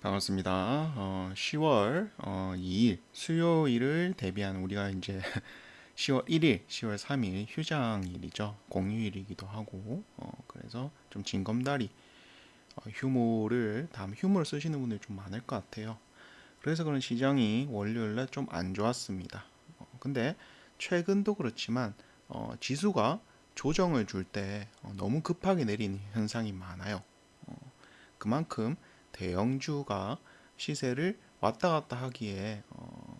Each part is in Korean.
반갑습니다. 어, 10월 어, 2일 수요일을 대비한 우리가 이제 10월 1일, 10월 3일 휴장일이죠. 공휴일이기도 하고 어, 그래서 좀 징검다리 어, 휴무를 다음 휴무를 쓰시는 분들이 좀 많을 것 같아요. 그래서 그런 시장이 월요일날 좀안 좋았습니다. 어, 근데 최근도 그렇지만 어, 지수가 조정을 줄때 너무 급하게 내리는 현상이 많아요. 어, 그만큼 대형주가 시세를 왔다 갔다 하기에 어,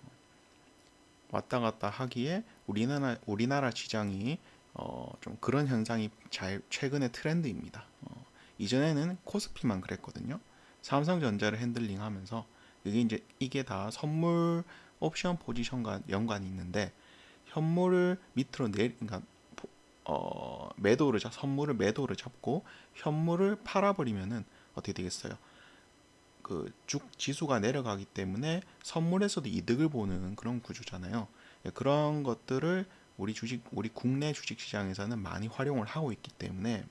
왔다 갔다 하기에 우리나라 우리나라 시장이 어, 좀 그런 현상이 잘 최근의 트렌드입니다. 어, 이전에는 코스피만 그랬거든요. 삼성전자를 핸들링하면서 이게 이제 이게 다 선물 옵션 포지션과 연관이 있는데 현물을 밑으로 내 그러니까 어, 매도를 잡 선물을 매도를 잡고 현물을 팔아버리면은 어떻게 되겠어요? 그 쭉 지수가 내려가기 때문에 선물에서도 이득을 보는 그런 구조잖아요. 예, 그런 것들을 우리 주식 우리 국내 주식 시장에서는 많이 활용을 하고 있기 때문에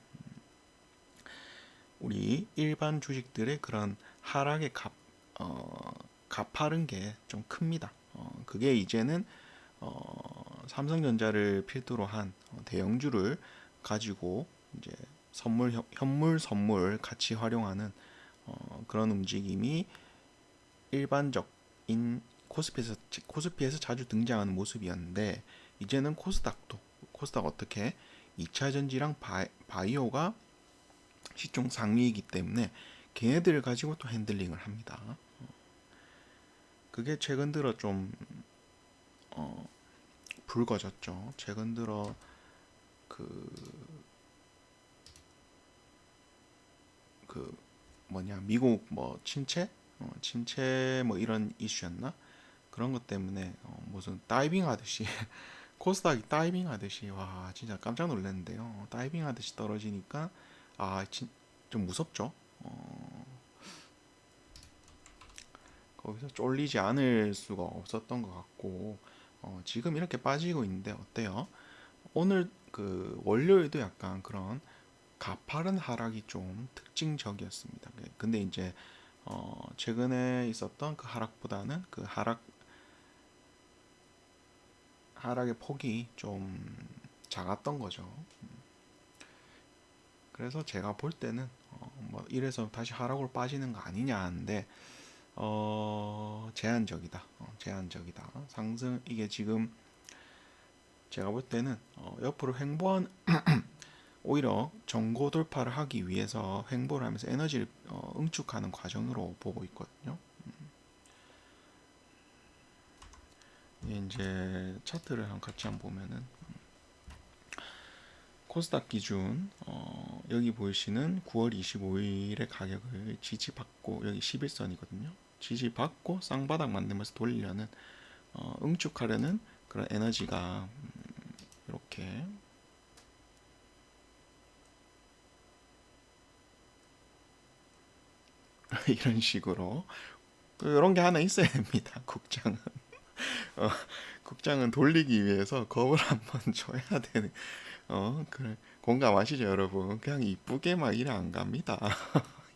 우리 일반 주식들의 그런 하락의 값 어, 가파른 게 좀 큽니다. 어, 그게 이제는 어, 삼성전자를 필두로 한 대형주를 가지고 이제 선물 현물 선물 같이 활용하는 어, 그런 움직임이 일반적인 코스피에서 코스피에서 자주 등장하는 모습이었는데 이제는 코스닥도 코스닥 어떻게 2차 전지랑 바이, 오가 시총 상위이기 때문에 걔네들을 가지고 또 핸들링을 합니다. 그게 최근 들어 좀 어, 붉어졌죠. 최근 들어 그, 그 뭐냐 미국 뭐 침체? 어, 침체 뭐 이런 이슈였나? 그런 것 때문에 어, 무슨 다이빙 하듯이 코스닥이 다이빙 하듯이 와 진짜 깜짝 놀랐는데요. 다이빙 하듯이 떨어지니까 아좀 무섭죠? 어, 거기서 쫄리지 않을 수가 없었던 것 같고 어, 지금 이렇게 빠지고 있는데 어때요? 오늘 그 월요일도 약간 그런 가파른 하락이 좀 특징적이었습니다. 네, 근데 이제 어 최근에 있었던 그 하락보다는 그 하락 하락의 폭이 좀 작았던 거죠. 그래서 제가 볼 때는 어뭐 이래서 다시 하락으로 빠지는 거 아니냐 하는데 어 제한적이다. 어 제한적이다. 상승 이게 지금 제가 볼 때는 어 옆으로 횡보한 오히려 정고 돌파를 하기 위해서 횡보를 하면서 에너지를 어, 응축하는 과정으로 보고 있거든요. 음. 이제 차트를 같이 한번 보면은 코스닥 기준 어, 여기 보이시는 9월 25일의 가격을 지지받고 여기 11선이거든요. 지지받고 쌍바닥 만들면서 돌리려는 어, 응축하려는 그런 에너지가 음, 이렇게 이런 식으로 이런 게 하나 있어야 됩니다. 국장은 어, 국장은 돌리기 위해서 겁을 한번 줘야 되는 어 그래 공감하시죠 여러분? 그냥 이쁘게 막 이래 안 갑니다.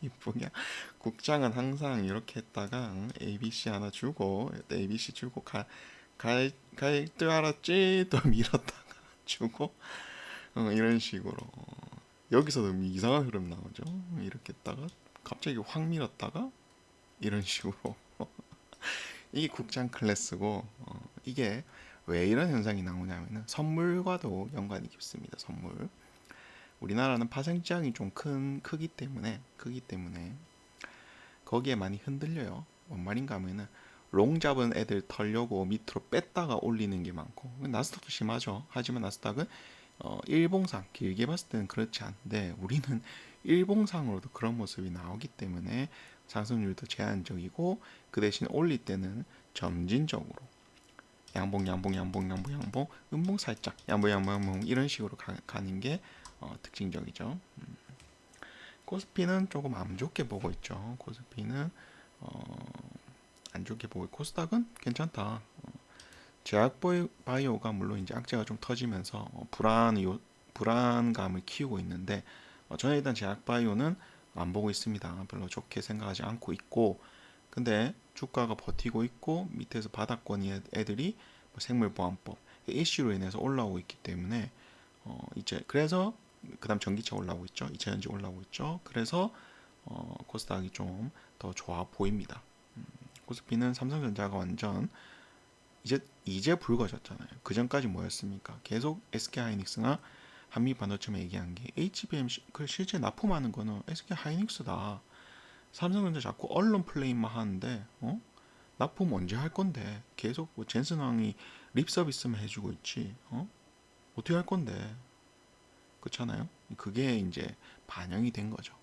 이쁘게 국장은 항상 이렇게 했다가 ABC 하나 주고 ABC 주고 갈갈줄 알았지 또 밀었다가 주고 어, 이런 식으로 여기서도 이상한 흐름 나오죠. 이렇게 했다가 갑자기 확 밀었다가 이런 식으로 이게 국장 클래스고 어, 이게 왜 이런 현상이 나오냐면은 선물과도 연관이 깊습니다. 선물. 우리나라는 파생지향이 좀 큰 크기 때문에 크기 때문에 거기에 많이 흔들려요. 뭔 말인가 하면은 롱 잡은 애들 털려고 밑으로 뺐다가 올리는 게 많고 나스닥도 심하죠. 하지만 나스닥은 어, 일봉상 길게 봤을 때는 그렇지 않은데 우리는 일봉상으로도 그런 모습이 나오기 때문에 상승률도 제한적이고 그 대신 올릴 때는 점진적으로 양봉 양봉 양봉 양봉 양봉 음봉 살짝 양봉 양봉 양봉 이런 식으로 가, 는게 어, 특징적이죠. 음. 코스피는 조금 안 좋게 보고 있죠. 코스피는 어, 안 좋게 보고 코스닥은 괜찮다. 어, 제약 바이오가 물론 이제 악재가 좀 터지면서 어, 불안 요 불안감을 키우고 있는데 어, 저는 일단 제약바이오는 안 보고 있습니다. 별로 좋게 생각하지 않고 있고 근데 주가가 버티고 있고 밑에서 바닥권이 애- 애들이 뭐 생물보안법 이슈로 인해서 올라오고 있기 때문에 어 이제 그래서 그다음 전기차 올라오고 있죠. 2차 전지 올라오고 있죠. 그래서 어 코스닥이 좀 더 좋아 보입니다. 음, 코스피는 삼성전자가 완전 이제 이제 붉어졌잖아요. 그 전까지 뭐였습니까? 계속 SK 하이닉스나 한미 반도체만 얘기한 게 HBM 시- 그 실제 납품하는 거는 SK 하이닉스다. 삼성전자 자꾸 언론 플레이만 하는데 어? 납품 언제 할 건데? 계속 뭐 젠슨 왕이 립 서비스만 해주고 있지. 어? 어떻게 할 건데? 그렇잖아요. 그게 이제 반영이 된 거죠.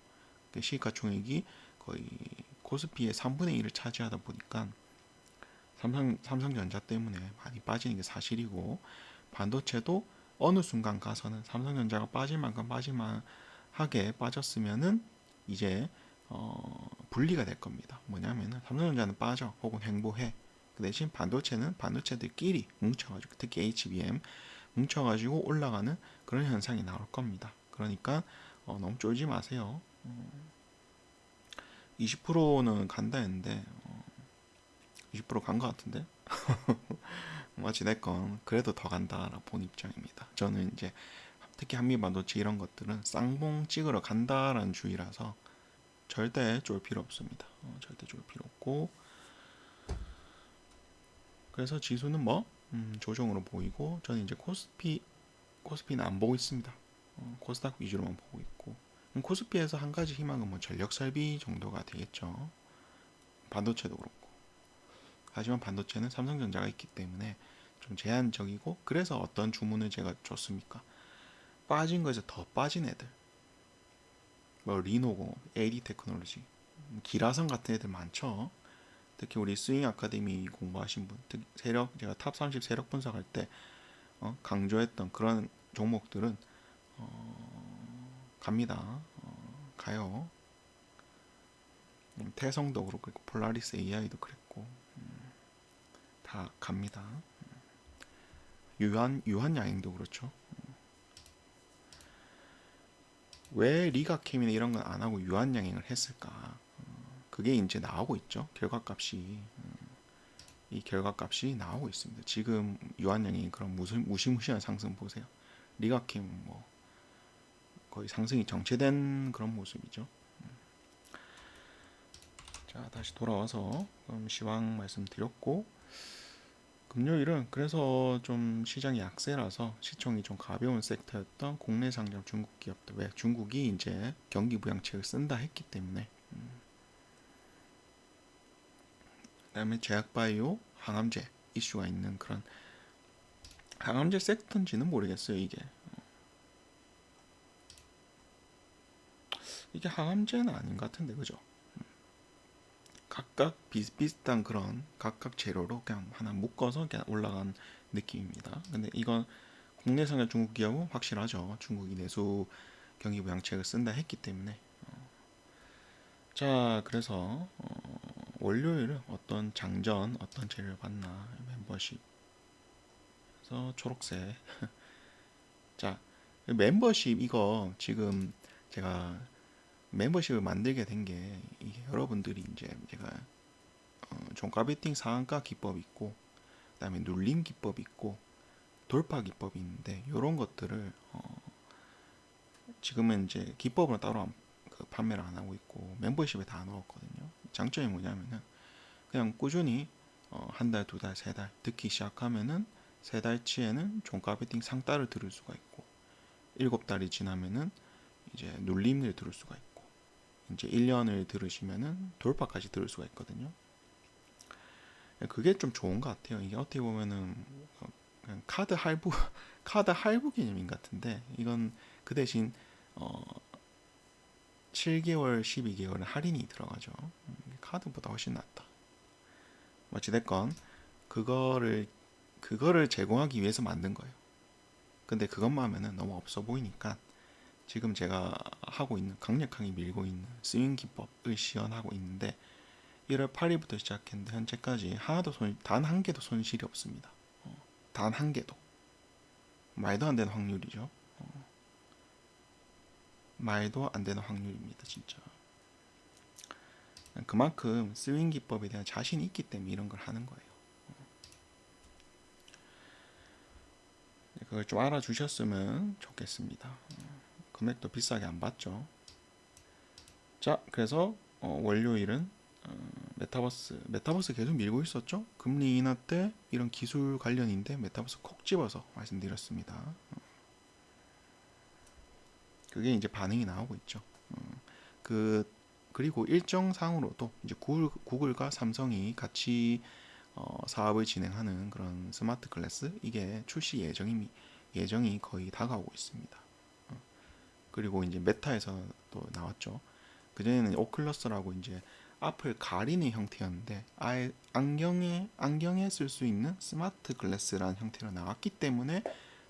그 시가총액이 거의 코스피의 3분의 1을 차지하다 보니까 삼성 삼성전자 때문에 많이 빠지는 게 사실이고 반도체도 어느 순간 가서는 삼성전자가 빠질 만큼 빠질만하게 빠졌으면은 이제 어, 분리가 될 겁니다. 뭐냐면은 삼성전자는 빠져 혹은 횡보해. 그 대신 반도체는 반도체들끼리 뭉쳐가지고 특히 HBM 뭉쳐가지고 올라가는 그런 현상이 나올 겁니다. 그러니까 어, 너무 쫄지 마세요. 20%는 간다 했는데 20%간 것 같은데 마치 내건 그래도 더 간다라 본 입장입니다. 저는 이제 특히 한미 반도체 이런 것들은 쌍봉 찍으러 간다라는 주의라서 절대 쫄 필요 없습니다. 어, 절대 쫄 필요 없고 그래서 지수는 뭐 음, 조정으로 보이고 저는 이제 코스피 코스피는 안 보고 있습니다. 어, 코스닥 위주로만 보고 있고 음, 코스피에서 한 가지 희망은 뭐 전력 설비 정도가 되겠죠. 반도체도 그렇고 하지만 반도체는 삼성전자가 있기 때문에 좀 제한적이고 그래서 어떤 주문을 제가 줬습니까? 빠진 거에서 더 빠진 애들 뭐 리노고, AD 테크놀로지, 기라성 같은 애들 많죠. 특히 우리 스윙 아카데미 공부하신 분, 특히 세력 제가 탑 30 세력 분석할 때 어, 강조했던 그런 종목들은 어, 갑니다. 어, 가요. 음, 태성도 그렇고 폴라리스 AI도 그랬고 음, 다 갑니다. 음. 유한 유한 야행도 그렇죠. 왜 리가캠이나 이런 건 안 하고 유한 양행을 했을까? 어, 그게 이제 나오고 있죠. 결과값이 음, 이 결과값이 나오고 있습니다. 지금 유한 양행 그런 무시, 무시무시한 상승 보세요. 리가캠 뭐 거의 상승이 정체된 그런 모습이죠. 음. 자 다시 돌아와서 시황 말씀드렸고 금요일은 그래서 좀 시장이 약세라서 시총이 좀 가벼운 섹터였던 국내 상장 중국 기업들 왜 중국이 이제 경기 부양책을 쓴다 했기 때문에 음. 그다음에 제약바이오 항암제 이슈가 있는 그런 항암제 섹터인지는 모르겠어요 이게 어. 이게 항암제는 아닌 것 같은데 그죠? 각각 비슷비슷한 그런 각각 재료로 그냥 하나 묶어서 그냥 올라간 느낌입니다. 근데 이건 국내상의 중국 기업은 확실하죠. 중국이 내수 경기 부양책을 쓴다 했기 때문에. 어. 자, 그래서 어, 월요일은 어떤 장전, 어떤 재료를 봤나 멤버십. 그래서 초록색. 자, 멤버십 이거 지금 제가 멤버십을 만들게 된 게 이게 여러분들이 이제 제가 어, 종가 베팅 상한가 기법 있고 그다음에 눌림 기법 있고 돌파 기법이 있는데 이런 것들을 어, 지금은 이제 기법으로 따로 안- 그 판매를 안 하고 있고 멤버십에 다 넣었거든요. 장점이 뭐냐면은 그냥 꾸준히 어, 한 달, 두 달, 세 달 듣기 시작하면은 세 달치에는 종가 베팅 상따를 들을 수가 있고 일곱 달이 지나면은 이제 눌림을 들을 수가 있고 이제 1년을 들으시면은 돌파까지 들을 수가 있거든요. 그게 좀 좋은 것 같아요. 이게 어떻게 보면은 어, 카드 할부 카드 할부 개념인 것 같은데 이건 그 대신 어 7개월, 12개월은 할인이 들어가죠. 음, 카드보다 훨씬 낫다. 어찌됐건 그거를 그거를 제공하기 위해서 만든 거예요. 근데 그것만 하면은 너무 없어 보이니까 지금 제가 하고 있는 강력하게 밀고 있는 스윙 기법을 시연하고 있는데 1월 8일부터 시작했는데 현재까지 하나도 손, 단 한 개도 손실이 없습니다. 어, 단한 개도 말도 안 되는 확률이죠. 어, 말도 안 되는 확률입니다, 진짜. 그만큼 스윙 기법에 대한 자신이 있기 때문에 이런 걸 하는 거예요. 네, 그걸 좀 알아주셨으면 좋겠습니다. 어, 금액도 비싸게 안 받죠. 자, 그래서 어, 월요일은 어, 메타버스, 메타버스 계속 밀고 있었죠. 금리 인하 때 이런 기술 관련인데 메타버스 콕 집어서 말씀드렸습니다. 어. 그게 이제 반응이 나오고 있죠. 어, 그 그리고 일정상으로도 이제 구글, 구글 과 삼성이 같이 어, 사업을 진행하는 그런 스마트 클래스 이게 출시 예정이 예정이 거의 다가오고 있습니다. 어, 그리고 이제 메타에서 또 나왔죠. 그 전에는 오클러스라고 이제 앞을 가리는 형태였는데 아예 안경에 안경에 쓸 수 있는 스마트 글래스라는 형태로 나왔기 때문에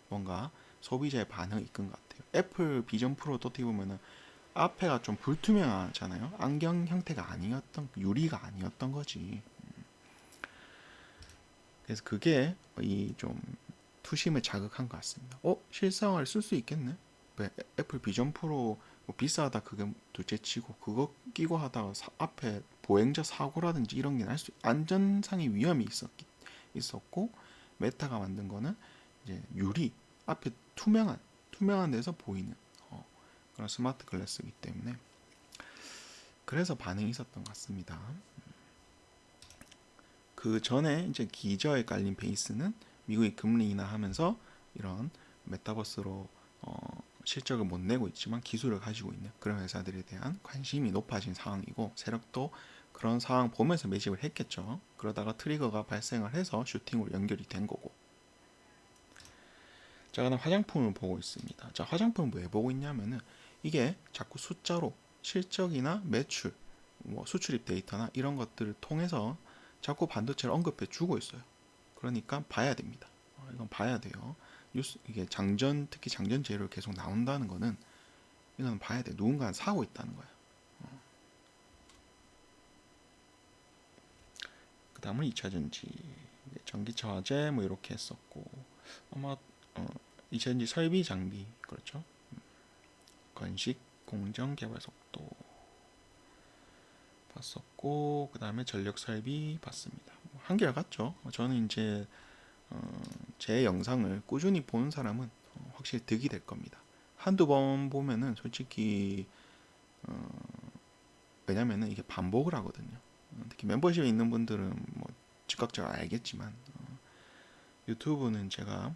뭔가 소비자의 반응을 이끈 것 같아요. 애플 비전 프로도 어떻게 보면은 앞에가 좀 불투명하잖아요. 안경 형태가 아니었던 유리가 아니었던 거지. 그래서 그게 이 좀 투심을 자극한 것 같습니다. 어 실생활 쓸 수 있겠네. 왜 애플 비전 프로 뭐 비싸다 그게 둘째치고 그거 끼고 하다가 사, 앞에 보행자 사고라든지 이런 게 날 수 안전상의 위험이 있었기 있었고 메타가 만든 거는 이제 유리 앞에 투명한 투명한 데서 보이는 어, 그런 스마트 글래스이기 때문에 그래서 반응이 있었던 것 같습니다. 그 전에 이제 기저에 깔린 베이스는 미국이 금리 인하하면서 이런 메타버스로 어, 실적을 못 내고 있지만 기술을 가지고 있는 그런 회사들에 대한 관심이 높아진 상황이고 세력도 그런 상황 보면서 매집을 했겠죠. 그러다가 트리거가 발생을 해서 슈팅으로 연결이 된 거고. 자, 그다음 화장품을 보고 있습니다. 자, 화장품을 왜 보고 있냐면은 이게 자꾸 숫자로 실적이나 매출, 뭐 수출입 데이터나 이런 것들을 통해서 자꾸 반도체를 언급해 주고 있어요. 그러니까 봐야 됩니다. 어, 이건 봐야 돼요. 뉴스 이게 장전 특히 장전 재료를 계속 나온다는 거는 이건 봐야 돼. 누군가 사고 있다는 거야. 어. 그 다음은 2차 전지, 전기차 화재 뭐 이렇게 했었고 아마 어, 2차 전지 설비 장비 그렇죠. 음. 건식 공정 개발 속도 봤었고 그 다음에 전력 설비 봤습니다. 뭐 한결 같죠. 저는 이제 어, 제 영상을 꾸준히 보는 사람은 어, 확실히 득이 될 겁니다. 한두 번 보면은 솔직히 어, 왜냐면은 이게 반복을 하거든요. 어, 특히 멤버십에 있는 분들은 뭐 즉각적으로 알겠지만 어, 유튜브는 제가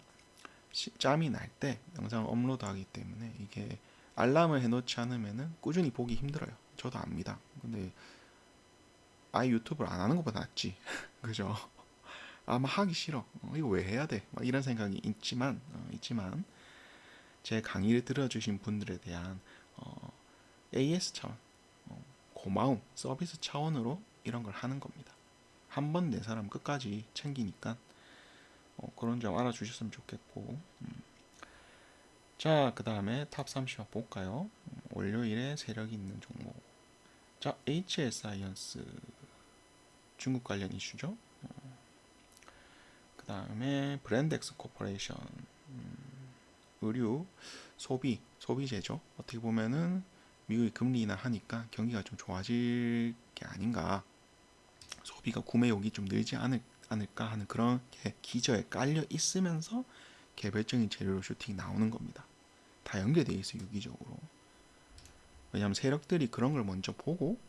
시, 짬이 날 때 영상을 업로드하기 때문에 이게 알람을 해놓지 않으면은 꾸준히 보기 힘들어요. 저도 압니다. 근데 아예 유튜브를 안 하는 것보다 낫지. 그죠? 아마 하기 싫어. 어, 이거 왜 해야 돼? 막 이런 생각이 있지만 어, 있지만 제 강의를 들어주신 분들에 대한 어, AS 차원, 어, 고마움, 서비스 차원으로 이런 걸 하는 겁니다. 한 번 내 사람 끝까지 챙기니까 어, 그런 점 알아주셨으면 좋겠고. 음. 자, 그 다음에 탑 30화 볼까요? 음, 월요일에 세력이 있는 종목. 자, HS 사이언스 중국 관련 이슈죠. 그 다음에 브랜드엑스 코퍼레이션 음, 의류 소비 소비재죠. 어떻게 보면은 미국이 금리 인하 하니까 경기가 좀 좋아질 게 아닌가. 소비가 구매욕이 좀 늘지 않을, 않을까 하는 그런 기저에 깔려 있으면서 개별적인 재료로 슈팅이 나오는 겁니다. 다 연결되어 있어요, 유기적으로. 왜냐하면 세력들이 그런 걸 먼저 보고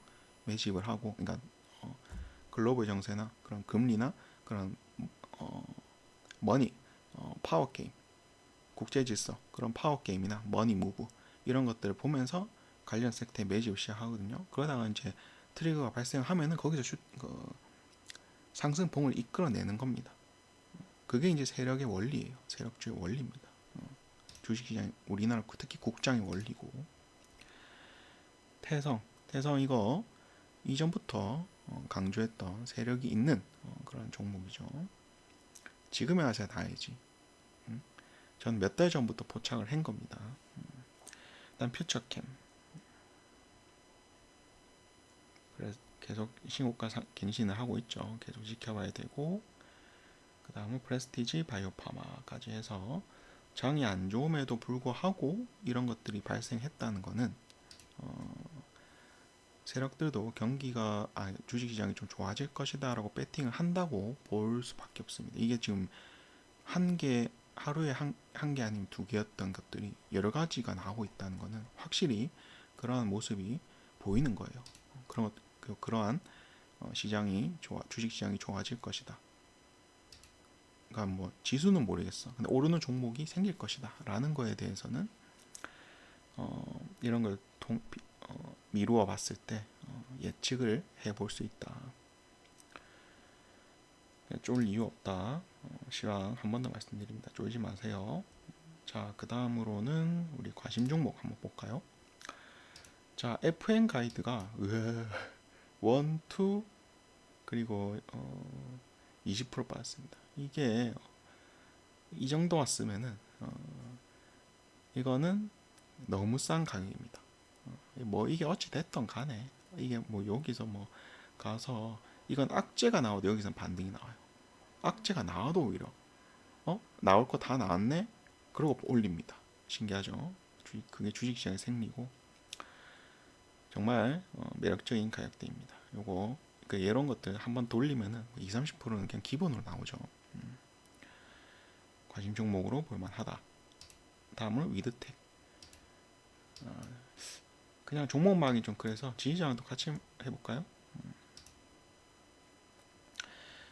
매집을 하고, 그러니까 어, 글로벌 정세나 그런 금리나 그런 어, 머니, 어, 파워 게임, 국제 질서 그런 파워 게임이나 머니 무브 이런 것들을 보면서 관련 섹터에 매집을 시작하거든요. 그러다가 이제 트리거가 발생하면은 거기서 슈, 그, 상승봉을 이끌어내는 겁니다. 그게 이제 세력의 원리예요. 세력주의 원리입니다. 어, 주식시장 우리나라 특히 국장의 원리고 태성 태성 이거 이전부터 어, 강조했던 세력이 있는 어, 그런 종목이죠. 지금에 와서야 다 알지. 음? 전몇 달 전부터 포착을 한 겁니다. 음. 일단 퓨처캠. 그래서 계속 신고가 갱신을 하고 있죠. 계속 지켜봐야 되고 그 다음은 프레스티지 바이오파마까지 해서 장이 안 좋음에도 불구하고 이런 것들이 발생했다는 거는 어, 세력들도 경기가 아, 주식시장이 좀 좋아질 것이다라고 배팅을 한다고 볼 수밖에 없습니다. 이게 지금 한 개 하루에 한한개 아니면 두 개였던 것들이 여러 가지가 나오고 있다는 것은 확실히 그러한 모습이 보이는 거예요. 그런 것- 그- 그러한 어, 시장이 좋아 주식 시장이 좋아질 것이다. 그러니까 뭐 지수는 모르겠어. 근데 오르는 종목이 생길 것이다라는 거에 대해서는 어, 이런 걸 어, 미루어 봤을 때 어, 예측을 해볼 수 있다. 네, 쫄 이유 없다. 어, 시황 한 번 더 말씀드립니다. 쫄지 마세요. 자, 그 다음으로는 우리 관심 종목 한번 볼까요? 자, FN 가이드가 으, 원, 투 그리고 어, 20% 빠졌습니다. 이게 이 정도 왔으면은 어, 이거는 너무 싼 가격입니다. 어, 뭐 이게 어찌 됐던 간에 이게 뭐 여기서 뭐 가서 이건 악재가 나와도 여기서 반등이 나와요. 악재가 나와도 오히려 어 나올 거 다 나왔네. 그러고 올립니다. 신기하죠? 주, 그게 주식시장의 생리고 정말 어, 매력적인 가격대입니다. 요거 그 이런 것들 한번 돌리면은 2, 30%는 그냥 기본으로 나오죠. 음. 관심 종목으로 볼만하다. 다음으로 위드텍. 아, 그냥 종목망이 좀 그래서 지지장도 같이 해볼까요? 음.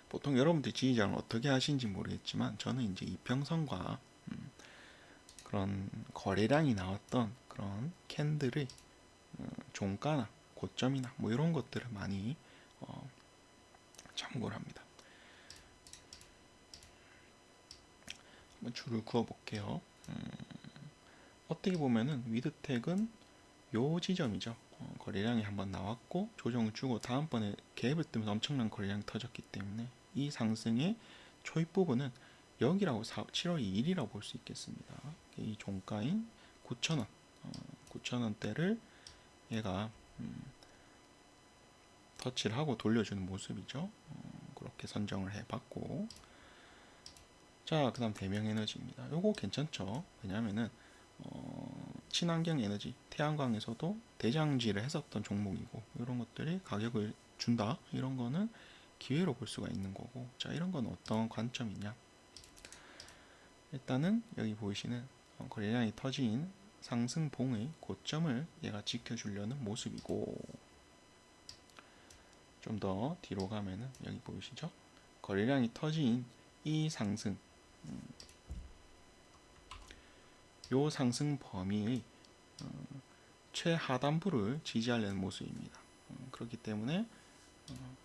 보통 여러분들 지지장을 어떻게 하시는지 모르겠지만 저는 이제 이평선과 음, 그런 거래량이 나왔던 그런 캔들의 음, 종가나 고점이나 뭐 이런 것들을 많이 어, 참고를 합니다. 한번 줄을 그어 볼게요. 음, 어떻게 보면은 위드텍은 요 지점이죠. 어, 거래량이 한번 나왔고 조정을 주고 다음번에 갭을 뜨면서 엄청난 거래량이 터졌기 때문에 이 상승의 초입 부분은 여기라고 4, 7월 2일이라고 볼 수 있겠습니다. 이 종가인 9,000원, 어, 9,000원대를 얘가 음, 터치를 하고 돌려주는 모습이죠. 어, 그렇게 선정을 해봤고 자 그 다음 대명 에너지입니다. 요거 괜찮죠? 왜냐하면은 어, 친환경 에너지 태양광에서도 대장지를 했었던 종목이고 이런 것들이 가격을 준다 이런 거는 기회로 볼 수가 있는 거고 자 이런 건 어떤 관점이냐? 일단은 여기 보이시는 어, 거래량이 터진 상승봉의 고점을 얘가 지켜주려는 모습이고 좀 더 뒤로 가면은 여기 보이시죠? 거래량이 터진 이 상승 음, 요 상승 범위의 어, 최하단부를 지지하려는 모습입니다. 어, 그렇기 때문에 어,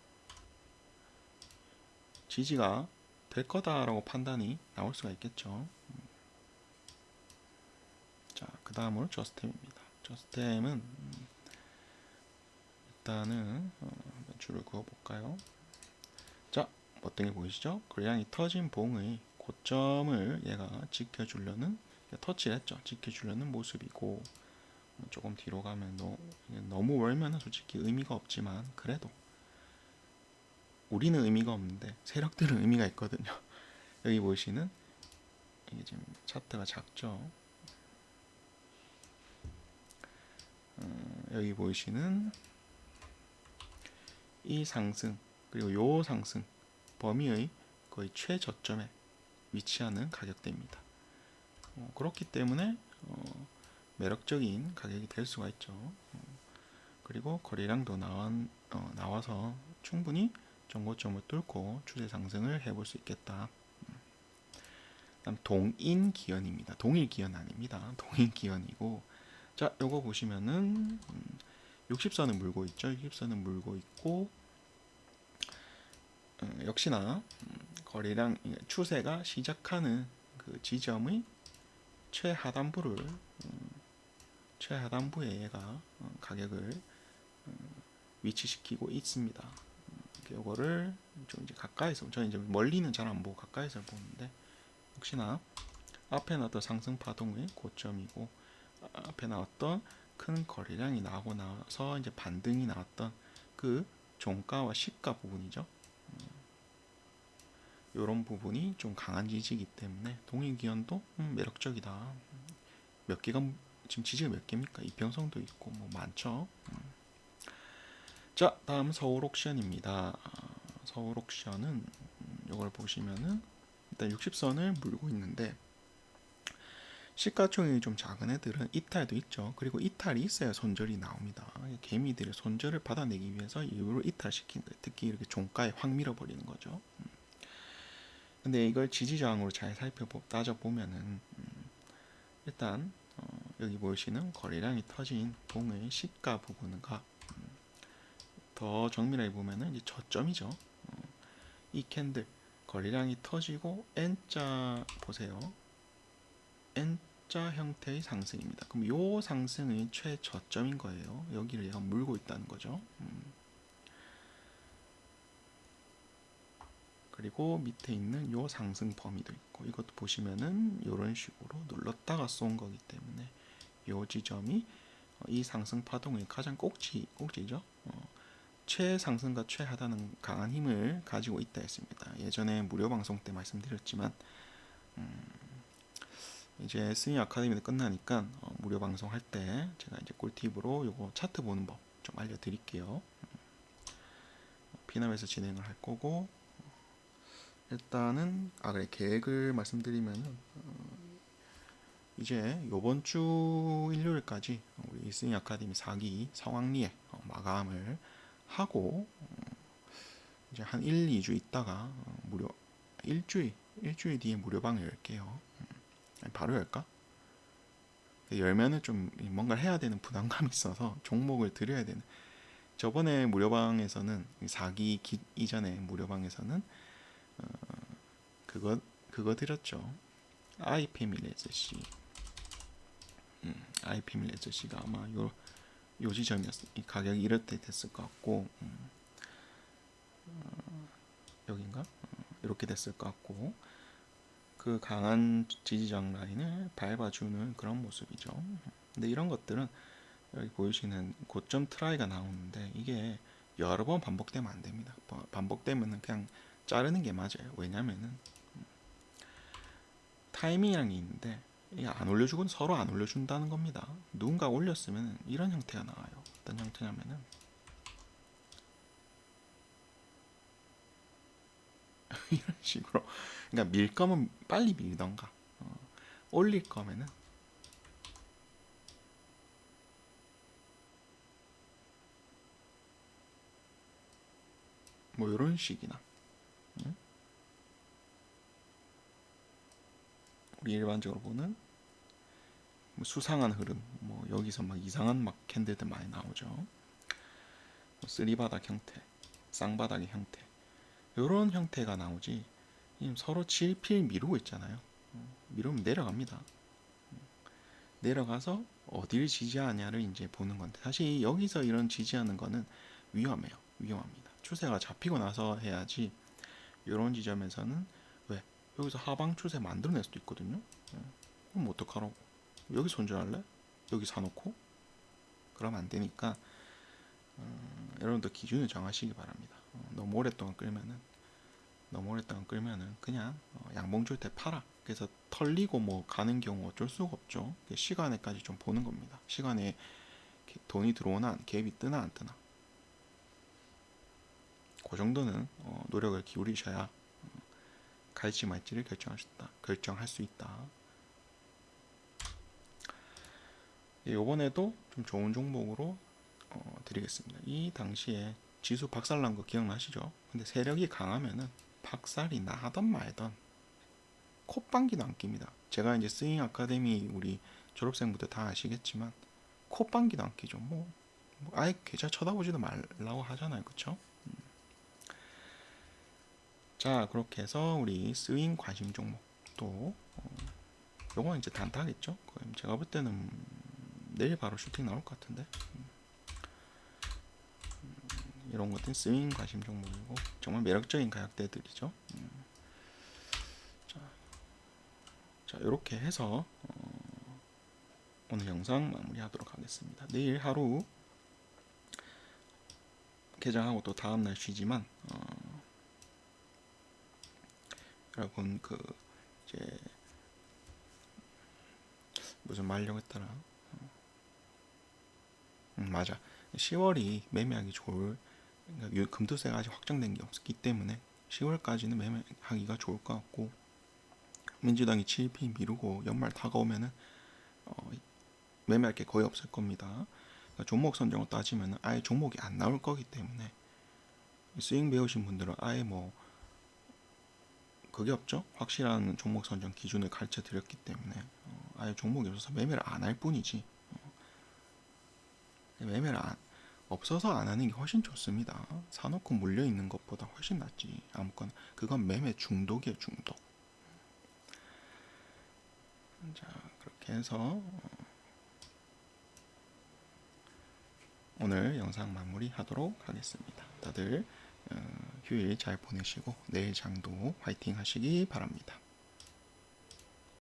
지지가 될 거다라고 판단이 나올 수가 있겠죠. 음. 자, 그 다음으로 저스템입니다. 저스템은 음, 일단은 줄을 그어 볼까요? 자, 게 보이시죠? 거래량이 터진 봉의 고점을 얘가 지켜주려는 터치를 했죠. 지켜주려는 모습이고 뭐 조금 뒤로 가면 너, 너무 멀면은 솔직히 의미가 없지만 그래도 우리는 의미가 없는데 세력들은 의미가 있거든요. 여기 보시는 이게 지금 차트가 작죠. 어, 여기 보이시는 이 상승 그리고 요 상승 범위의 거의 최저점에 위치하는 가격대입니다. 어, 그렇기 때문에 어, 매력적인 가격이 될 수가 있죠. 어, 그리고 거래량도 나와, 어, 나와서 충분히 정고점을 뚫고 추세 상승을 해볼 수 있겠다. 음. 다음 동인 기현입니다. 동일 기현 아닙니다. 동일 기현이고 자 요거 보시면은 음, 60선을 물고 있죠. 60선을 물고 있고 음, 역시나 음, 거래량 추세가 시작하는 그 지점의 최하단부를 음, 최하단부에 얘가 어, 가격을 음, 위치시키고 있습니다. 음, 요거를 좀 이제 가까이서 저는 이제 멀리는 잘 안 보고 가까이서 보는데 혹시나 앞에 나왔던 상승 파동의 고점이고 아, 앞에 나왔던 큰 거래량이 나오고 나서 이제 반등이 나왔던 그 종가와 시가 부분이죠. 이런 부분이 좀 강한 지지이기 때문에 동일 기현도 음, 매력적이다. 음, 몇 개가 지금 지지가 몇 개입니까? 이평성도 있고 뭐 많죠. 음. 자, 다음 서울 옥션입니다. 아, 서울 옥션은 음, 이걸 보시면은 일단 60선을 물고 있는데 시가총액이 좀 작은 애들은 이탈도 있죠. 그리고 이탈이 있어야 손절이 나옵니다. 개미들의 손절을 받아내기 위해서 일부러 이탈시킨 거예요. 특히 이렇게 종가에 확 밀어버리는 거죠. 음. 근데 이걸 지지저항으로 잘 살펴보 따져보면은 음, 일단 어, 여기 보시는 거래량이 터진 봉의 시가 부분과 음, 더 정밀하게 보면은 이제 저점이죠. 어, 이 캔들 거래량이 터지고 N자 보세요. N자 형태의 상승입니다. 그럼 요 상승의 최저점인 거예요. 여기를 얘가 물고 있다는 거죠. 음. 그리고 밑에 있는 요 상승 범위도 있고 이것도 보시면은 이런 식으로 눌렀다가 쏜 거기 때문에 요 지점이 어, 이 상승 파동의 가장 꼭지 꼭지죠. 어, 최상승과 최하단은 강한 힘을 가지고 있다 했습니다. 예전에 무료 방송 때 말씀드렸지만 음, 이제 스윙 아카데미도 끝나니까 어, 무료 방송 할 때 제가 이제 꿀팁으로 요거 차트 보는 법 좀 알려드릴게요. 음, 피남에서 진행을 할 거고 일단은 아 그래 계획을 말씀드리면은 어, 이제 요번 주 일요일까지 우리 스윙 아카데미 4기 성황리에 어, 마감을 하고 어, 이제 한 1, 2주 있다가 어, 무료 일주일 일주일 뒤에 무료방을 열게요. 음, 바로 열까? 열면은 좀 뭔가를 해야 되는 부담감이 있어서 종목을 드려야 되는. 저번에 무료방에서는 4기 기, 이전에 무료방에서는 어, 그거 그거 드렸죠. IP 밀레즈 씨. 음, IP 밀레즈 씨가 아마 요, 요 지점이었어. 이 가격이 이럴 때 됐을 것 같고, 음, 어, 여긴가? 어, 이렇게 됐을 것 같고, 그 강한 지지적 라인을 밟아주는 그런 모습이죠. 근데 이런 것들은 여기 보이시는 고점 트라이가 나오는데 이게 여러 번 반복되면 안 됩니다. 반복되면은 그냥 자르는 게 맞아요. 왜냐면은 타이밍이란 게 있는데 안 올려주고는 서로 안 올려준다는 겁니다. 누군가 올렸으면 이런 형태가 나와요. 어떤 형태냐면은. 이런 식으로. 그러니까 밀 거면 빨리 밀던가. 어, 올릴 거면은. 뭐 이런 식이나 우리 일반적으로 보는 뭐 수상한 흐름 뭐 여기서 막 이상한 막 캔들들 많이 나오죠. 뭐 쓰리바닥 형태 쌍바닥의 형태 이런 형태가 나오지 서로 질필 미루고 있잖아요. 미루면 내려갑니다. 내려가서 어딜 지지하냐를 이제 보는 건데 사실 여기서 이런 지지하는 거는 위험해요. 위험합니다. 추세가 잡히고 나서 해야지 이런 지점에서는 왜 여기서 하방 추세 만들어낼 수도 있거든요. 그럼 어떡하라고? 여기 손절할래? 여기 사놓고? 그러면 안 되니까 어, 여러분들 기준을 정하시기 바랍니다. 어, 너무 오랫동안 끌면은 너무 오랫동안 끌면은 그냥 어, 양봉 줄 때 팔아. 그래서 털리고 뭐 가는 경우 어쩔 수가 없죠. 시간에까지 좀 보는 겁니다. 시간에 돈이 들어오나 갭이 뜨나 안 뜨나. 그 정도는 어, 노력을 기울이셔야 어, 갈지 말지를 결정할 수 있다. 결정할 수 있다. 이번에도 좀 좋은 종목으로 어, 드리겠습니다. 이 당시에 지수 박살난 거 기억나시죠? 근데 세력이 강하면은 박살이 나던 말던 콧방귀도 안 낍니다. 제가 이제 스윙 아카데미 우리 졸업생분들 다 아시겠지만 콧방귀도 안 끼죠. 뭐, 뭐 아예 계좌 쳐다보지도 말라고 하잖아요, 그렇죠? 자 그렇게 해서 우리 스윙 관심 종목도 어, 요건 이제 단타겠죠? 제가 볼 때는 내일 바로 슈팅 나올 것 같은데. 음, 이런 것들은 스윙 관심 종목이고 정말 매력적인 가격대들이죠. 음. 자, 자 이렇게 해서 어, 오늘 영상 마무리하도록 하겠습니다. 내일 하루 개장하고 또 다음날 쉬지만 어, 여러분 그 이제 무슨 말려고 했더라 음, 맞아 10월이 매매하기 좋을 그러니까 유- 금투세가 아직 확정된 게 없기 때문에 10월까지는 매매하기가 좋을 것 같고 민주당이 7피 미루고 연말 다가오면은 어, 매매할 게 거의 없을 겁니다. 그러니까 종목 선정을 따지면 아예 종목이 안 나올 거기 때문에 스윙 배우신 분들은 아예 뭐 그게 없죠. 확실한 종목 선정 기준을 가르쳐 드렸기 때문에 어, 아예 종목이 없어서 매매를 안 할 뿐이지 어, 매매를 안, 없어서 안 하는 게 훨씬 좋습니다. 사놓고 물려 있는 것보다 훨씬 낫지. 아무거나 그건 매매 중독이에요 중독. 자 그렇게 해서 어, 오늘 영상 마무리하도록 하겠습니다. 다들 어, 휴일 잘 보내시고 내일 장도 화이팅 하시기 바랍니다.